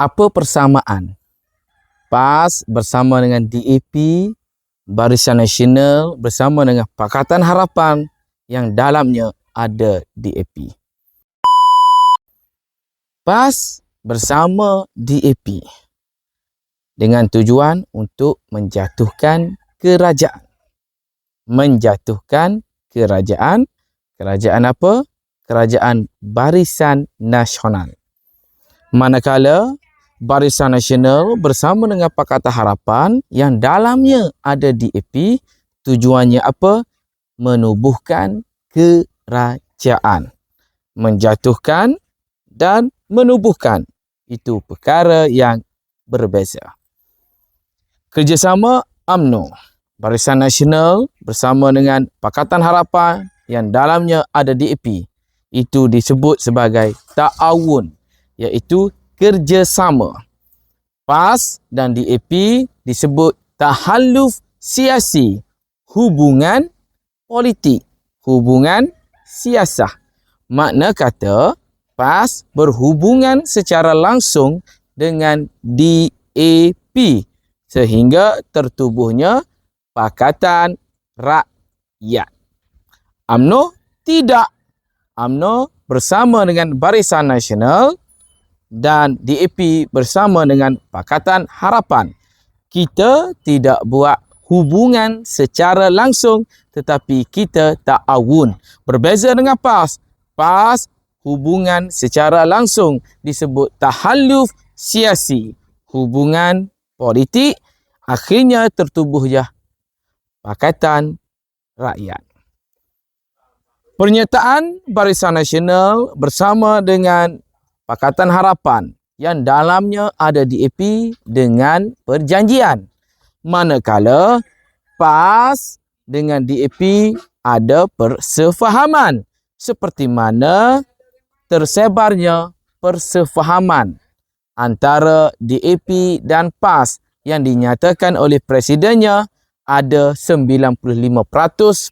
apa persamaan PAS bersama dengan DAP Barisan Nasional bersama dengan Pakatan Harapan yang dalamnya ada DAP. PAS bersama DAP dengan tujuan untuk menjatuhkan kerajaan. Menjatuhkan kerajaan. Kerajaan apa? Kerajaan Barisan Nasional. Manakala Barisan Nasional bersama dengan Pakatan Harapan yang dalamnya ada DAP, tujuannya apa? Menubuhkan kerajaan. Menjatuhkan dan menubuhkan. Itu perkara yang berbeza. Kerjasama AMNO, Barisan Nasional bersama dengan Pakatan Harapan yang dalamnya ada DAP. Itu disebut sebagai ta'awun iaitu kerjasama. PAS dan DAP disebut tahalluf siasi, hubungan politik, hubungan siasah. Makna kata PAS berhubungan secara langsung dengan DAP sehingga tertubuhnya Pakatan Rakyat. AMNO tidak. AMNO bersama dengan Barisan Nasional dan DAP bersama dengan Pakatan Harapan. Kita tidak buat hubungan secara langsung tetapi kita tak awun. Berbeza dengan PAS. PAS hubungan secara langsung disebut tahalluf siasi. Hubungan politik akhirnya tertubuh ya Pakatan Rakyat. Pernyataan Barisan Nasional bersama dengan Pakatan Harapan yang dalamnya ada DAP dengan perjanjian. Manakala PAS dengan DAP ada persefahaman. Seperti mana tersebarnya persefahaman antara DAP dan PAS yang dinyatakan oleh presidennya ada 95%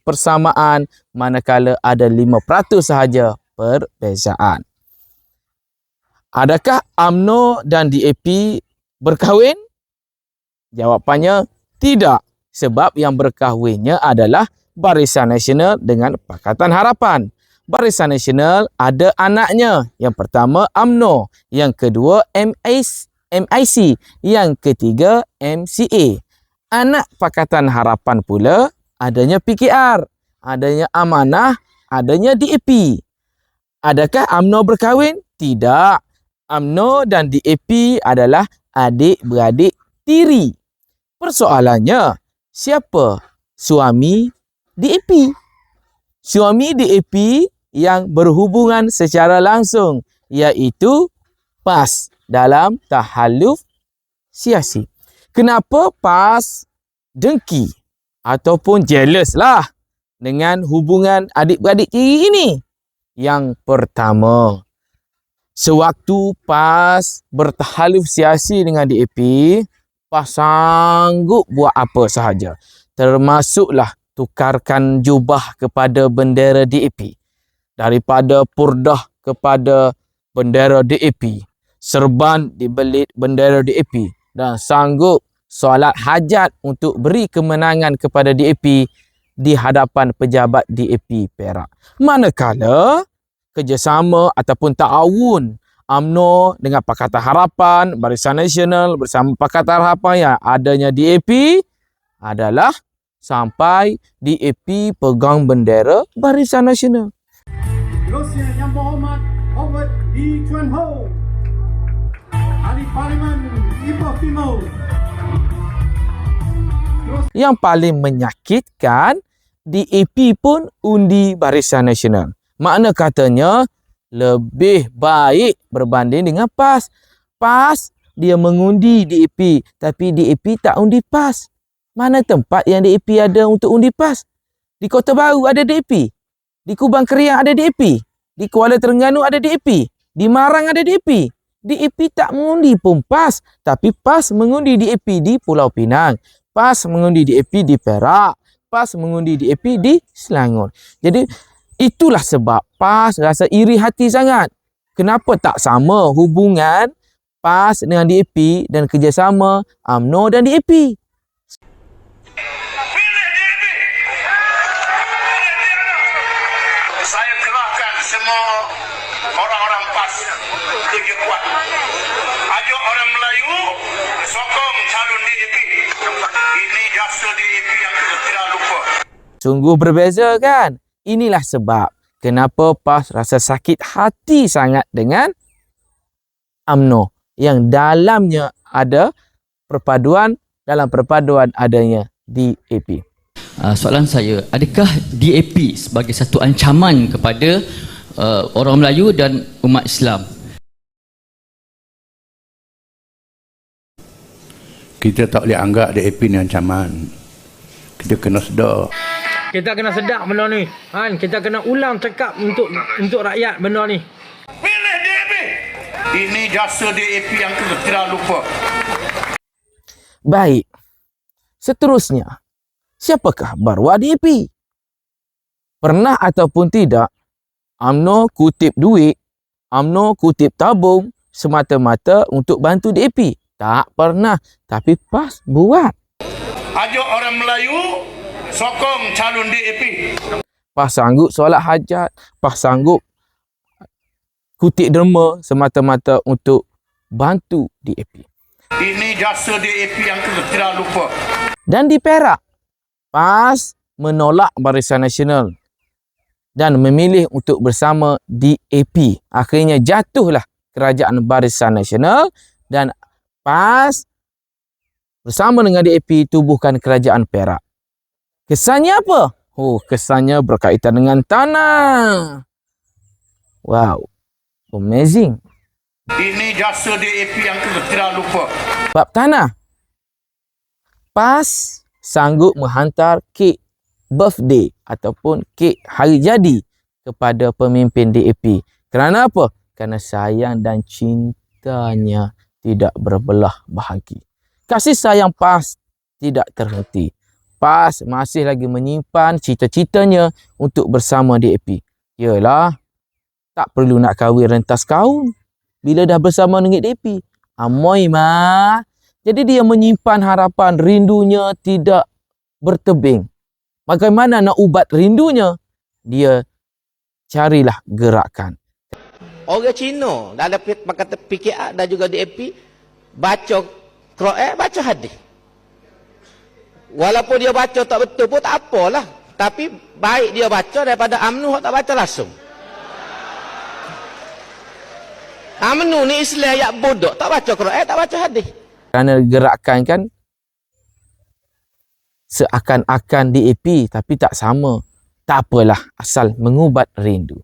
persamaan manakala ada 5% sahaja perbezaan. Adakah AMNO dan DAP berkahwin? Jawapannya tidak. Sebab yang berkahwinnya adalah Barisan Nasional dengan Pakatan Harapan. Barisan Nasional ada anaknya. Yang pertama AMNO. Yang kedua MIC. Yang ketiga MCA. Anak Pakatan Harapan pula adanya PKR. Adanya Amanah. Adanya DAP. Adakah AMNO berkahwin? Tidak. AMNO dan DAP adalah adik-beradik tiri. Persoalannya, siapa suami DAP? Suami DAP yang berhubungan secara langsung iaitu PAS dalam tahalluf siasi. Kenapa PAS dengki ataupun jealous lah dengan hubungan adik-beradik tiri ini? Yang pertama, Sewaktu PAS bertahaluf siasi dengan DAP, PAS sanggup buat apa sahaja. Termasuklah tukarkan jubah kepada bendera DAP. Daripada purdah kepada bendera DAP. Serban dibelit bendera DAP. Dan sanggup solat hajat untuk beri kemenangan kepada DAP di hadapan pejabat DAP Perak. Manakala kerjasama ataupun ta'awun UMNO dengan Pakatan Harapan, Barisan Nasional bersama Pakatan Harapan yang adanya DAP adalah sampai DAP pegang bendera Barisan Nasional. Yang berhormat D. Chuan Ho Ahli Parlimen Ipoh Timur Yang paling menyakitkan DAP pun undi Barisan Nasional. Makna katanya lebih baik berbanding dengan PAS. PAS dia mengundi DAP tapi DAP tak undi PAS. Mana tempat yang DAP ada untuk undi PAS? Di Kota Baru ada DAP. Di Kubang Keriang ada DAP. Di Kuala Terengganu ada DAP. Di Marang ada DAP. DAP tak mengundi pun PAS. Tapi PAS mengundi DAP di Pulau Pinang. PAS mengundi DAP di Perak. PAS mengundi DAP di Selangor. Jadi Itulah sebab PAS rasa iri hati sangat. Kenapa tak sama hubungan PAS dengan DAP dan kerjasama UMNO dan DAP. Pilih DAP. Pilih Tiana. Saya kerahkan semua orang-orang PAS kerja kuat. Ajak orang Melayu sokong calon DAP. Ini jasa DAP yang kita tidak lupa. Sungguh berbeza kan? Inilah sebab kenapa PAS rasa sakit hati sangat dengan UMNO yang dalamnya ada perpaduan dalam perpaduan adanya DAP. Uh, soalan saya, adakah DAP sebagai satu ancaman kepada uh, orang Melayu dan umat Islam? kita tak boleh anggap DAP ni ancaman. Kita kena sedar. Kita kena sedar benda ni. Kan? Kita kena ulang cakap untuk untuk rakyat benda ni. Pilih DAP. Ini jasa DAP yang kita tidak lupa. Baik. Seterusnya, siapakah Barwa DAP? Pernah ataupun tidak, UMNO kutip duit, UMNO kutip tabung semata-mata untuk bantu DAP. Tak pernah. Tapi PAS buat. Ajak orang Melayu sokong calon DAP. PAS sanggup solat hajat, PAS sanggup kutip derma semata-mata untuk bantu DAP. Ini jasa DAP yang kita tidak lupa. Dan di Perak, PAS menolak Barisan Nasional dan memilih untuk bersama DAP. Akhirnya jatuhlah kerajaan Barisan Nasional dan PAS bersama dengan DAP tubuhkan kerajaan Perak. Kesannya apa? Oh, kesannya berkaitan dengan tanah. Wow. Amazing. Ini jasa DAP yang kita tidak lupa. Bab tanah. PAS sanggup menghantar kek birthday ataupun kek hari jadi kepada pemimpin DAP. Kerana apa? Kerana sayang dan cintanya tidak berbelah bahagi. Kasih sayang PAS tidak terhenti. PAS masih lagi menyimpan cita-citanya untuk bersama DAP. Yalah, tak perlu nak kahwin rentas kaum bila dah bersama dengan DAP. Amoy mah. Jadi dia menyimpan harapan rindunya tidak bertebing. Bagaimana nak ubat rindunya? Dia carilah gerakan. Orang Cina dalam pi- kata PKR dan juga DAP baca Quran, baca hadis. Walaupun dia baca tak betul pun tak apalah. Tapi baik dia baca daripada UMNO tak baca langsung. UMNO ni Islam yang bodoh. Tak baca Quran, tak baca hadis. Kerana gerakan kan seakan-akan DAP tapi tak sama. Tak apalah asal mengubat rindu.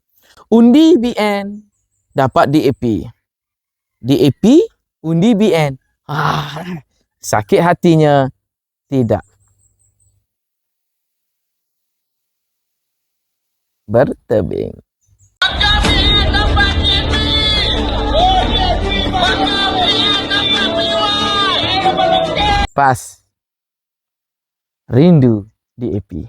Undi BN dapat DAP. DAP undi BN. Ah, sakit hatinya tidak. Bertebing. Pas. Rindu DAP.